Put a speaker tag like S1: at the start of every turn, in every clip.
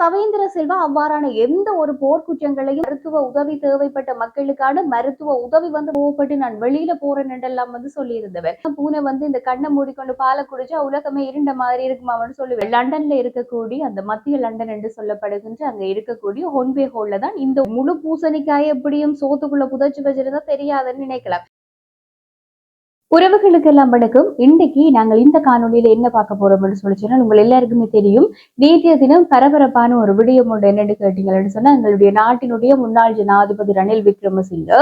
S1: சவேந்திர சில்வா அவ்வாறான எந்த ஒரு போர்க்குற்றங்களையும் மருத்துவ உதவி தேவைப்பட்ட மக்களுக்கான மருத்துவ உதவி வந்து போகப்பட்டு நான் வெளியில போறேன் என்றெல்லாம் வந்து சொல்லியிருந்தவர். பூனை வந்து இந்த கண்ணை மூடிக்கொண்டு பாலை குடிச்சா உலகமே இருண்ட மாதிரி இருக்குமான்னு சொல்லுவேன். லண்டன்ல இருக்கக்கூடிய அந்த மத்திய லண்டன் என்று சொல்லப்படுகின்ற அங்க இருக்கக்கூடிய ஹொன்பே ஹோல்ல தான் இந்த முழு பூசணிக்காய் எப்படியும் சோத்துக்குள்ள புதைச்சு வச்சிருந்தா தெரியாதுன்னு நினைக்கலாம். உறவுகளுக்கு எல்லாம் வணக்கம். இன்னைக்கு நாங்கள் இந்த காணொலியில என்ன பார்க்க போறோம் அப்படின்னு சொல்லி சொன்னால் உங்கள் எல்லாருக்குமே தெரியும். நேற்றைய தினம் பரபரப்பான ஒரு விடயம் ஒன்று என்னன்னு கேட்டீங்கன்னு சொன்னா எங்களுடைய நாட்டினுடைய முன்னாள் ஜனாதிபதி ரணில் விக்ரமசிங்க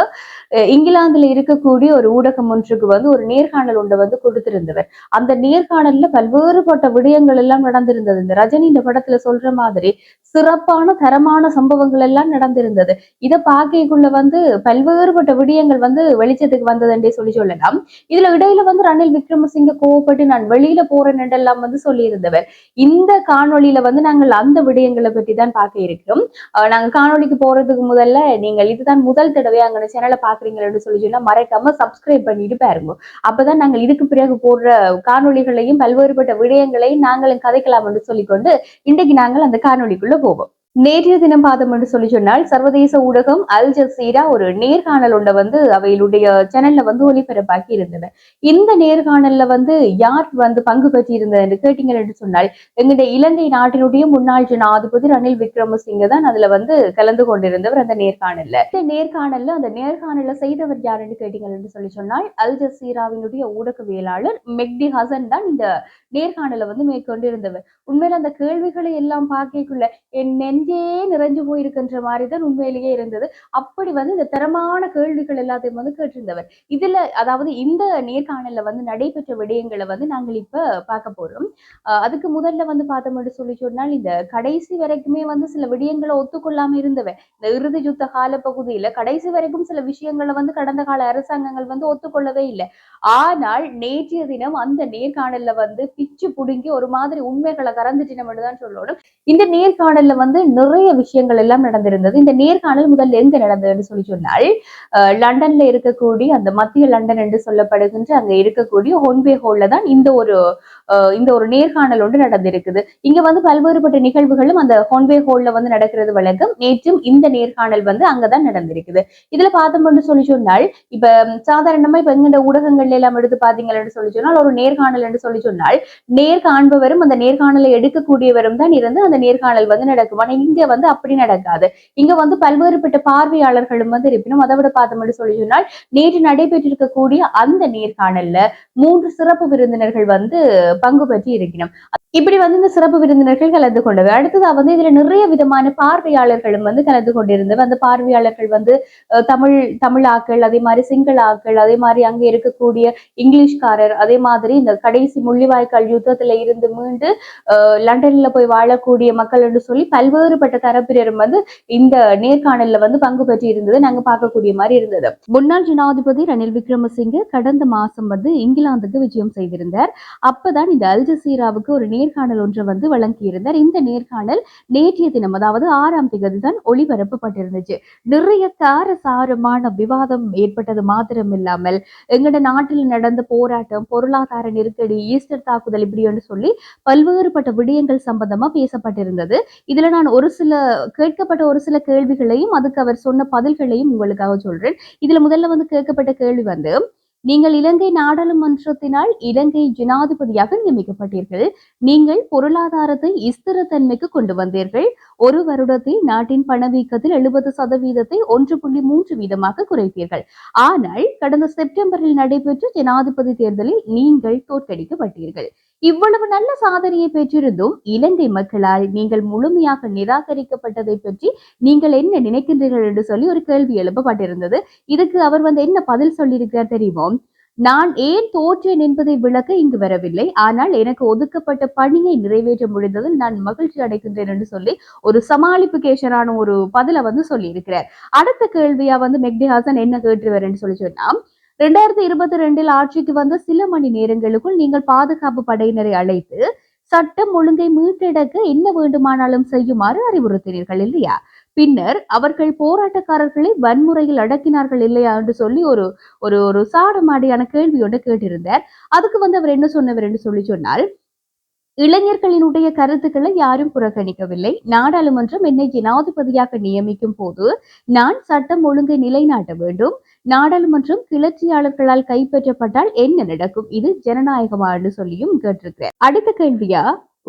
S1: இங்கிலாந்துல இருக்கக்கூடிய ஒரு ஊடகம் ஒன்றுக்கு வந்து ஒரு நேர்காணல் ஒன்றை வந்து கொடுத்திருந்தவர். அந்த நேர்காணல்ல பல்வேறுபட்ட விடயங்கள் எல்லாம் நடந்திருந்தது. இந்த ரஜினி இந்த படத்துல சொல்ற மாதிரி சிறப்பான தரமான சம்பவங்கள் எல்லாம் நடந்திருந்தது. இதை பார்க்கக்குள்ள வந்து பல்வேறுபட்ட விடயங்கள் வந்து வெளிச்சத்துக்கு வந்ததுன்றே சொல்லி சொல்லலாம். இதுல இடையில வந்து ரணில் விக்ரமசிங்க கோவப்பட்டு நான் வெளியில போறேன் என்றெல்லாம் வந்து சொல்லியிருந்தவர். இந்த காணொலியில வந்து நாங்கள் அந்த விடயங்களை பற்றி தான் பார்க்க இருக்கிறோம். நாங்க காணொலிக்கு போறதுக்கு முதல்ல நீங்கள் இதுதான் முதல் தடவை அங்க சேனலை பாக்குறீங்கன்னு சொல்லி சொன்னா மறக்காம சப்ஸ்கிரைப் பண்ணிட்டு பாருங்க. அப்பதான் நாங்கள் இதுக்கு பிறகு போடுற காணொலிகளையும் பல்வேறுபட்ட விடயங்களையும் நாங்களும் கதைக்கலாம் என்று சொல்லிக்கொண்டு இன்றைக்கு நாங்கள் அந்த காணொளிக்குள்ள போவோம். நேற்றைய தினம் பார்த்தோம் என்று சொல்லி சொன்னால் சர்வதேச ஊடகம் அல் ஜசீரா ஒரு நேர்காணல் ஒன்றை வந்து அவையுடைய சேனல்ல வந்து ஒளிபரப்பாக்கி இருந்தது. இந்த நேர்காணல்ல வந்து யார் வந்து பங்கு பெற்று இருந்தது என்று கேட்டீங்க என்று சொன்னால் எங்களுடைய இலங்கை நாட்டினுடைய முன்னாள் ஜனாதிபதி ரணில் விக்ரமசிங்க தான் அதுல வந்து கலந்து கொண்டிருந்தவர் அந்த நேர்காணல்ல. இந்த நேர்காணல்ல அந்த நேர்காணல்ல செய்தவர் யார் என்று கேட்டீங்க என்று சொல்லி சொன்னால் அல் ஜசீராவினுடைய ஊடகவியலாளர் மெக்டி ஹசன் தான் இந்த நேர்காணலை வந்து மேற்கொண்டிருந்தவர். உண்மையில அந்த கேள்விகளை எல்லாம் பார்க்கக்குள்ள என் நெஞ்சே நிறைஞ்சு போயிருக்கின்ற மாதிரி தான் உண்மையிலேயே இருந்தது. அப்படி வந்து இந்த தரமான கேள்விகள் எல்லாத்தையும் வந்து கேட்டிருந்தவர். இதுல அதாவது இந்த நேர்காணல்ல வந்து நடைபெற்ற விடயங்களை வந்து நாங்கள் இப்ப பார்க்க போறோம். அதுக்கு முதல்ல வந்து பார்த்தோம்னு சொல்லி சொன்னால் இந்த கடைசி வரைக்குமே வந்து சில விடயங்களை ஒத்துக்கொள்ளாம இருந்தவன் இந்த இறுதி யுத்த கால பகுதியில கடைசி வரைக்கும் சில விஷயங்களை வந்து கடந்த கால அரசாங்கங்கள் வந்து ஒத்துக்கொள்ளவே இல்லை. ஆனால் நேற்றைய தினம் அந்த நேர்காணல்ல வந்து பிச்சு புடுங்கி ஒரு மாதிரி உண்மைகளை கறந்துட்டினோம்னு தான் சொல்லணும். இந்த நேர்காணல்ல வந்து நிறைய விஷயங்கள் எல்லாம் நடந்திருந்தது. இந்த நேர்காணல் முதல் எங்க நடந்ததுன்னு சொல்லி சொன்னால் லண்டன்ல இருக்கக்கூடிய அந்த மத்திய லண்டன் என்று சொல்லப்படுகின்ற அங்க இருக்கக்கூடிய ஹோன்பே ஹோல்ல தான் இந்த ஒரு இந்த ஒரு நேர்காணல் ஒன்று நடந்திருக்குது. இங்க வந்து பல்வேறுபட்ட நிகழ்வுகளும் அந்த ஹோன்பே ஹோல்ல வந்து நடக்கிறது வழக்கம். நேற்றும் இந்த நேர்காணல் வந்து அங்கதான் நடந்திருக்குது. இதுல பார்த்தோம்னு சொல்லி சொன்னால் இப்ப சாதாரணமா இப்ப எங்கட ஊடகங்கள்ல எல்லாம் எடுத்து பாத்தீங்கன்னு சொல்லி சொன்னால் ஒரு நேர்காணல் என்று சொல்லி சொன்னால் நேர் காண்பவரும் அந்த நேர்காணலை எடுக்கக்கூடியவரும் தான் இருந்து அந்த நேர்காணல் வந்து நடக்கும். ஆனா இங்க வந்து அப்படி நடக்காது. இங்க வந்து பல்வேறுபட்ட பார்வையாளர்களும் வந்து இருப்பினும் அதை விட பார்த்தோம் என்று சொல்லி சொன்னால் நேற்று நடைபெற்றிருக்கக்கூடிய அந்த நேர்காணல்ல மூன்று சிறப்பு விருந்தினர்கள் வந்து பங்கு பெற்றி இருக்கணும் இப்படி வந்து இந்த சிறப்பு விருந்தினர்கள் கலந்து கொண்டவை. அடுத்ததா வந்து இதுல நிறைய விதமான பார்வையாளர்களும் வந்து கலந்து கொண்டிருந்தவை. அந்த பார்வையாளர்கள் வந்து தமிழ் தமிழாக்கள் அதே மாதிரி சிங்கள ஆக்கள் அதே மாதிரி அங்க இருக்கக்கூடிய இங்கிலீஷ்காரர் அதே மாதிரி இந்த கடைசி முள்ளிவாய்க்கால் யுத்தத்துல இருந்து மீண்டு லண்டன்ல போய் வாழக்கூடிய மக்கள் என்று சொல்லி பல்வேறு பல்வேறுபட்ட தரப்பினரும் வந்து இந்த நேர்காணல்ல வந்து பங்கு பெற்று இருந்தது நாங்க பார்க்கக்கூடிய மாதிரி இருந்தது. முன்னாள் ஜனாதிபதி ரணில் விக்ரமசிங்கே கடந்த மாசம் வந்து இங்கிலாந்துக்கு விஜயம் செய்திருந்தார். அப்பதான் இந்த அல் ஜசீராவுக்கு ஒரு நேர்காணல் ஒன்றை வந்து வழங்கியிருந்தார். இந்த நேர்காணல் நேற்றைய தினம் அதாவது ஆறாம் தேதி தான் ஒளிபரப்பப்பட்டிருந்துச்சு. நிறைய காரசாரமான விவாதம் ஏற்பட்டது மாத்திரம் இல்லாமல் எங்கட நாட்டில் நடந்த போராட்டம் பொருளாதார நெருக்கடி ஈஸ்டர் தாக்குதல் இப்படி சொல்லி பல்வேறுபட்ட விடயங்கள் சம்பந்தமா பேசப்பட்டிருந்தது. இதுல நான் ஒரு சில கேட்கப்பட்ட ஒரு சில கேள்விகளையும் அதுக்கு அவர் சொன்ன பதில்களையும் உங்களுக்காக சொல்றேன். இதுல முதல்ல வந்து கேட்கப்பட்ட கேள்வி வந்து நீங்கள் இலங்கை நாடாளுமன்றத்தினால் இலங்கை ஜனாதிபதியாக நியமிக்கப்பட்டீர்கள். நீங்கள் பொருளாதாரத்தை ஸ்திரத்தன்மைக்கு கொண்டு வந்தீர்கள். ஒரு வருடத்தில் நாட்டின் பணவீக்கத்தில் எழுபது சதவீதத்தை ஒன்று புள்ளி மூன்று வீதமாக குறைத்தீர்கள் ஆனால் கடந்த செப்டம்பரில் நடைபெற்ற ஜனாதிபதி தேர்தலில் நீங்கள் தோற்கடிக்கப்பட்டீர்கள். இவ்வளவு நல்ல சாதனையை பெற்றிருந்தும் இலங்கை மக்களால் நீங்கள் முழுமையாக நிராகரிக்கப்பட்டதை பற்றி நீங்கள் என்ன நினைக்கின்றீர்கள் என்று சொல்லி ஒரு கேள்வி எழுப்பப்பட்டிருந்தது. இதுக்கு அவர் வந்து என்ன பதில் சொல்லியிருக்கிறார் தெரியுமோ? நான் ஏன் தோற்றேன் என்பதை விளக்க இங்கு வரவில்லை. ஆனால் எனக்கு ஒதுக்கப்பட்ட பணியை நிறைவேற்ற முடிந்ததில் நான் மகிழ்ச்சி அடைகின்றேன் என்று சொல்லி ஒரு சமாளிப்புகேஷனான ஒரு பதில வந்து சொல்லியிருக்கிறார். அடுத்த கேள்வியா வந்து மெக்டிஹாசன் என்ன கேட்டுருவார் என்று சொல்லி சொன்னா ரெண்டாயிரத்தி இருபத்தி ரெண்டில் ஆட்சிக்கு வந்த சில மணி நேரங்களுக்குள் நீங்கள் பாதுகாப்பு படையினரை அழைத்து சட்டம் ஒழுங்கை மீட்டெடுக்க என்ன வேண்டுமானாலும் செய்யுமாறு அறிவுறுத்தினீர்கள் இல்லையா? பின்னர் அவர்கள் போராட்டக்காரர்களை வன்முறையில் அடக்கினார்கள் இல்லையா என்று சொல்லி ஒரு ஒரு ஒரு சாடமாடியான கேள்வி ஒன்று கேட்டிருந்தார். அதுக்கு வந்து அவர் என்ன சொன்னவர் என்று சொல்லி சொன்னால் இளைஞர்களினுடைய கருத்துக்களை யாரும் புறக்கணிக்கவில்லை. நாடாளுமன்றம் என்னை ஜனாதிபதியாக நியமிக்கும் போது நான் சட்டம் ஒழுங்கை நிலைநாட்ட வேண்டும். நாடாளுமன்றம் கிளர்ச்சியாளர்களால் கைப்பற்றப்பட்டால் என்ன நடக்கும்? இது ஜனநாயகமானு சொல்லியும் கேட்டிருக்கிறார் அடுத்த கேள்வியா?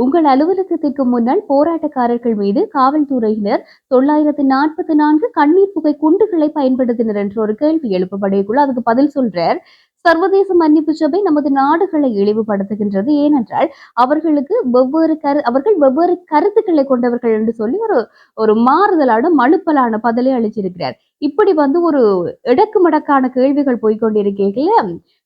S1: உங்கள் அலுவலகத்திற்கு முன்னால் போராட்டக்காரர்கள் மீது காவல்துறையினர் தொள்ளாயிரத்து நாற்பத்தி நான்கு கண்ணீர் புகை குண்டுகளை பயன்படுத்தினர் என்ற ஒரு கேள்வி எழுப்பப்படையக்குள்ள அதுக்கு பதில் சொல்றார். சர்வதேச மன்னிப்பு சபை நமது நாடுகளை இழிவுபடுத்துகின்றது. ஏனென்றால் அவர்களுக்கு வெவ்வேறு கரு அவர்கள் வெவ்வேறு கருத்துக்களை கொண்டவர்கள் என்று சொல்லி ஒரு ஒரு மாறுதலான மழுப்பலான பதிலை அளிச்சிருக்கிறார். இப்படி வந்து ஒரு இடக்கு மடக்கான கேள்விகள் போய்கொண்டிருக்கீங்களே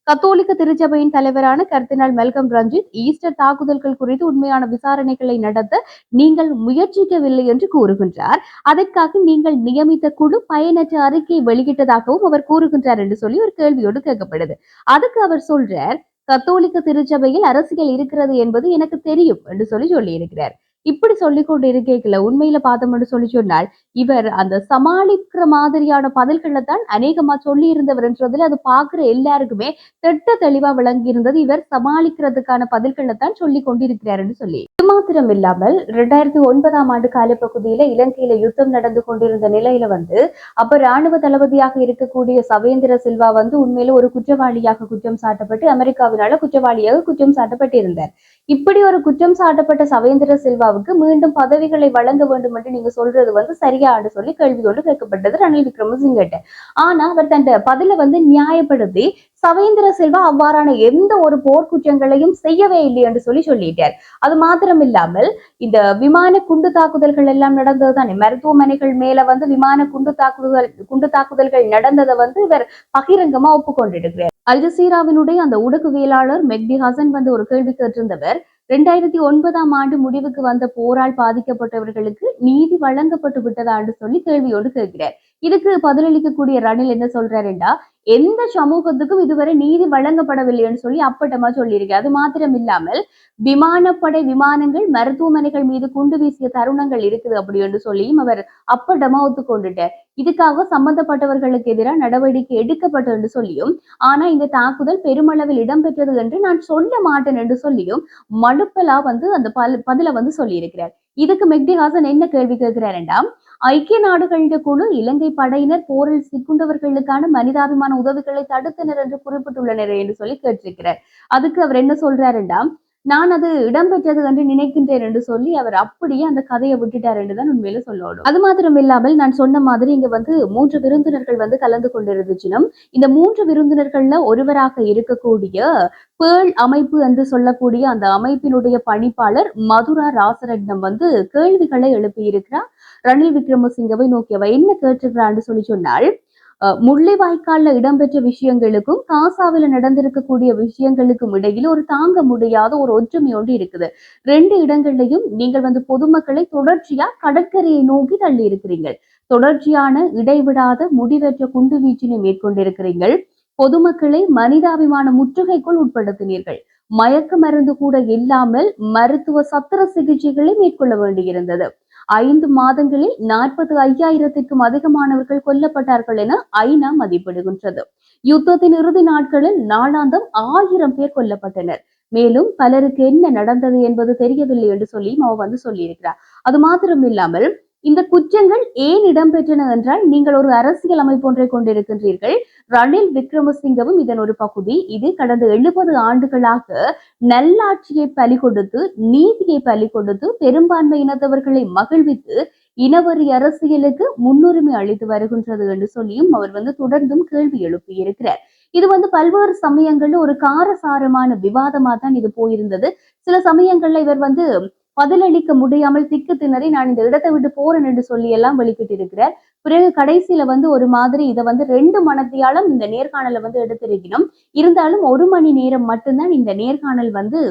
S1: கத்தோலிக்க திருச்சபையின் தலைவரான கர்தினால் மெல்கம் ரஞ்சித் ஈஸ்டர் தாக்குதல்கள் குறித்து உண்மையான விசாரணைகளை நடத்த நீங்கள் முயற்சிக்கவில்லை என்று கூறுகின்றார். அதற்காக நீங்கள் நியமித்த குழு பயனற்ற அறிக்கையை வெளியிட்டதாகவும் அவர் கூறுகின்றார் என்று சொல்லி ஒரு கேள்வியோடு கேட்கப்படுது. அதுக்கு அவர் சொல்றார் கத்தோலிக்க திருச்சபையில் அரசியல் இருக்கிறது என்பது எனக்கு தெரியும் என்று சொல்லி சொல்லியிருக்கிறார். இப்படி சொல்லி கொண்டு இருக்கேக்கல உண்மையில பார்த்தோம்னு சொல்லி சொன்னால் இவர் அந்த சமாளிக்கிற மாதிரியான பதில்களை தான் அநேகமா சொல்லி இருந்தவர் என்றதுல அது பாக்குற எல்லாருக்குமே திட்ட தெளிவா விளங்கி இருந்தது இவர் சமாளிக்கிறதுக்கான பதில்களை தான் சொல்லி கொண்டிருக்கிறாருன்னு சொல்லி. இது மாத்திரம் இல்லாமல் ரெண்டாயிரத்தி ஒன்பதாம் ஆண்டு காலப்பகுதியில இலங்கையில யுத்தம் நடந்து கொண்டிருந்த நிலையில வந்து அப்ப ராணுவ தளபதியாக இருக்கக்கூடிய சவேந்திர சில்வா வந்து உண்மையில ஒரு குற்றவாளியாக குற்றம் சாட்டப்பட்டு அமெரிக்காவினால குற்றவாளியாக குற்றம் சாட்டப்பட்டிருந்தார். இப்படி ஒரு குற்றம் சாட்டப்பட்ட சவேந்திர சில்வாவுக்கு மீண்டும் பதவிகளை வழங்க வேண்டும் என்று நீங்க சொல்றது வந்து சரியான்னு சொல்லி கேள்வியோடு கேட்கப்பட்டது ரணில் விக்ரமசிங்கிட்ட ஆனா அவர் தன் பதில வந்து நியாயப்படுத்தி சவேந்திர செல்வா அவ்வாறான எந்த ஒரு போர்க்குற்றங்களையும் செய்யவே இல்லை என்று சொல்லி சொல்லிட்டார். அது மாத்திரம் இல்லாமல் இந்த விமான குண்டு தாக்குதல்கள் எல்லாம் நடந்தது தானே? மருத்துவமனைகள் மேல வந்து விமான குண்டு தாக்குதல் குண்டு தாக்குதல்கள் நடந்ததை வந்து இவர் பகிரங்கமா ஒப்புக்கொண்டிருக்கிறார். அல்ஜசீராவினுடைய அந்த ஊடகவியலாளர் மெக்டி ஹசன் வந்து ஒரு கேள்வி கேட்டிருந்தவர் ரெண்டாயிரத்தி ஒன்பதாம் ஆண்டு முடிவுக்கு வந்த போரால் பாதிக்கப்பட்டவர்களுக்கு நீதி வழங்கப்பட்டு விட்டதா என்று சொல்லி கேள்வியோடு கேட்கிறார். இதுக்கு பதிலளிக்கக்கூடிய ரணில் என்ன சொல்றாருண்டா? எந்த சமூகத்துக்கும் இதுவரை நீதி வழங்கப்படவில்லைன்னு சொல்லி அப்பட்டமா சொல்லியிருக்கு. அது மாத்திரம் இல்லாமல் விமானப்படை விமானங்கள் மருத்துவமனைகள் மீது குண்டு வீசிய தருணங்கள் இருக்குது அப்படி என்று சொல்லியும் அவர் அப்பட்டமா ஒத்துக்கொண்டுட்டார். இதுக்காக சம்பந்தப்பட்டவர்களுக்கு எதிராக நடவடிக்கை எடுக்கப்பட்டது என்று சொல்லியும் ஆனா இந்த தாக்குதல் பெருமளவில் இடம்பெற்றது என்று நான் சொல்ல மாட்டேன் என்று சொல்லியும் மனுப்பலா வந்து அந்த பதில வந்து சொல்லியிருக்கிறார். இதுக்கு மெக்டிஹாசன் என்ன கேள்வி கேட்கிறாருண்டா ஐக்கிய நாடுகளின் குழு இலங்கை படையினர் போரில் சிக்குண்டவர்களுக்கான மனிதாபிமான உதவிகளை தடுத்தனர் என்று குறிப்பிட்டுள்ளனர் என்று சொல்லி கேட்டிருக்கிறார். அதுக்கு அவர் என்ன சொல்றாருண்டா நான் அது இடம்பெற்றது என்று நினைக்கின்றேன் என்று சொல்லி அவர் அப்படியே அந்த கதையை விட்டுட்டார் என்றுதான் உண்மையில சொல்லணும். அது மாத்திரம் இல்லாமல் நான் சொன்ன மாதிரி இங்க வந்து மூன்று விருந்தினர்கள் வந்து கலந்து கொண்டிருந்துச்சினும் இந்த மூன்று விருந்தினர்கள்ல ஒருவராக இருக்கக்கூடிய பேள் அமைப்பு என்று சொல்லக்கூடிய அந்த அமைப்பினுடைய பணிப்பாளர் மதுரா ராசரட்னம் வந்து கேள்விகளை எழுப்பியிருக்கிறார். ரணில் விக்ரமசிங்கவை நோக்கியவை என்ன கேட்டிருக்கிறான்னு சொல்லி சொன்னால் முள்ளிவாய்க்கால்ல இடம்பெற்ற விஷயங்களுக்கும் காசாவில நடந்திருக்கக்கூடிய விஷயங்களுக்கும் இடையில ஒரு தாங்க முடியாத ஒரு ஒற்றுமை ஒன்று இருக்குது. ரெண்டு இடங்கள்லையும் நீங்கள் வந்து பொதுமக்களை தொடர்ச்சியா கடற்கரையை நோக்கி தள்ளி இருக்கிறீங்க தொடர்ச்சியான இடைவிடாத முடிவற்ற குண்டு வீச்சினை மேற்கொண்டிருக்கிறீர்கள். பொதுமக்களை மனிதாபிமான முற்றுகைக்குள் உட்படுத்தினீர்கள். மயக்க மருந்து கூட இல்லாமல் மருத்துவ சத்திர சிகிச்சைகளை மேற்கொள்ள வேண்டியிருந்தது. ஐந்து மாதங்களில் நாற்பது ஐயாயிரத்திற்கும் அதிகமானவர்கள் கொல்லப்பட்டார்கள் என ஐநா மதிப்பிடுகின்றது. யுத்தத்தின் இறுதி நாட்களில் நாளாந்தம் ஆயிரம் பேர் கொல்லப்பட்டனர். மேலும் பலருக்கு என்ன நடந்தது என்பது தெரியவில்லை என்று சொல்லி அவ வந்து சொல்லியிருக்கிறார். அது மாத்திரம் இல்லாமல் இந்த குற்றங்கள் ஏன் இடம்பெற்றன என்றால் நீங்கள் ஒரு அரசியல் அமைப்பு ஒன்றை கொண்டிருக்கின்றீர்கள். ரணில் விக்ரமசிங்கவும் இதன் ஒரு பகுதி. இது கடந்த எழுபது ஆண்டுகளாக நல்லாட்சியை பலி கொடுத்து நீதியை பலி கொடுத்து பெரும்பான்மை இனத்தவர்களை மகிழ்வித்து இனவரி அரசியலுக்கு முன்னுரிமை அளித்து வருகின்றது என்று சொல்லியும் அவர் வந்து தொடர்ந்தும் கேள்வி எழுப்பி இருக்கிறார் இது வந்து பல்வேறு சமயங்கள்ல ஒரு காரசாரமான விவாதமா தான் இது போயிருந்தது. சில சமயங்கள்ல இவர் வந்து பதிலளிக்க முடியாமல் திக்கு திணறி நான் இந்த இடத்தை விட்டு போறேன் என்று சொல்லி எல்லாம் வெளிக்கிட்டு இருக்கிறார் பிறகு கடைசியில வந்து ஒரு மாதிரி இதை வந்து ரெண்டு மனத்தியாலும் இந்த நேர்காணலை வந்து எடுத்திருக்கணும். இருந்தாலும் ஒரு மணி நேரம் மட்டும்தான் இந்த நேர்காணல் வந்து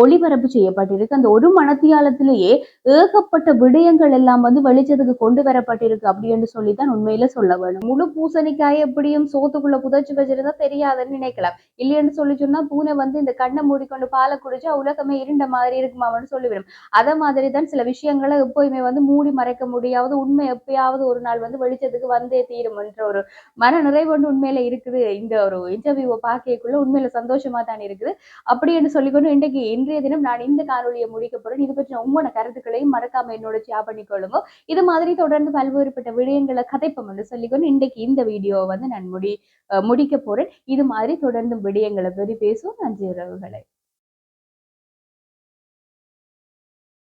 S1: ஒளிபரப்பு செய்யப்பட்டிருக்கு. அந்த ஒரு மனத்தியாலத்திலேயே ஏகப்பட்ட விடயங்கள் எல்லாம் வந்து வெளிச்சத்துக்கு கொண்டு வரப்பட்டிருக்கு அப்படின்னு சொல்லித்தான் உண்மையில சொல்ல வேணும். முழு பூசணிக்காய் எப்படியும் சோத்துக்குள்ள புதைச்சு வச்சிருந்தா தெரியாதுன்னு நினைக்கலாம். இல்லைன்னு சொல்லி சொன்னா பூனை வந்து இந்த கண்ணை மூடிக்கொண்டு பாலை குடிச்சா உலகமே இருண்ட மாதிரி இருக்குமாவன்னு சொல்லிவிடும். அதே மாதிரி தான் சில விஷயங்களை எப்போயுமே வந்து மூடி மறைக்க முடியாவது உண்மை எப்பயாவது ஒரு நாள் வந்து வெளிச்சத்துக்கு வந்தே தீரும் என்ற ஒரு மன நிறைவு உண்மையில இருக்குது. இந்த ஒரு இன்டர்வியூவை பார்க்கக்குள்ள உண்மையில சந்தோஷமா தான் இருக்குது. அப்படி என்று சொல்லிக்கொண்டு இன்றைக்கு இன்றைய தினம் நான் இந்த காணொலியை முடிக்க போறேன். இது பற்றின உங்களோட கருத்துக்களையும் மறக்காம என்னோட ஷேர் பண்ணிக்கொள்ளுங்க. இது மாதிரி தொடர்ந்து பல்வேறுபட்ட விடயங்களை கதைப்போம் என்று சொல்லிக்கொண்டு இன்றைக்கு இந்த வீடியோவை வந்து நான் முடி முடிக்க போறேன். இது மாதிரி தொடர்ந்து விடயங்களை பற்றி பேசுவோம். நன்றி உறவுகளை.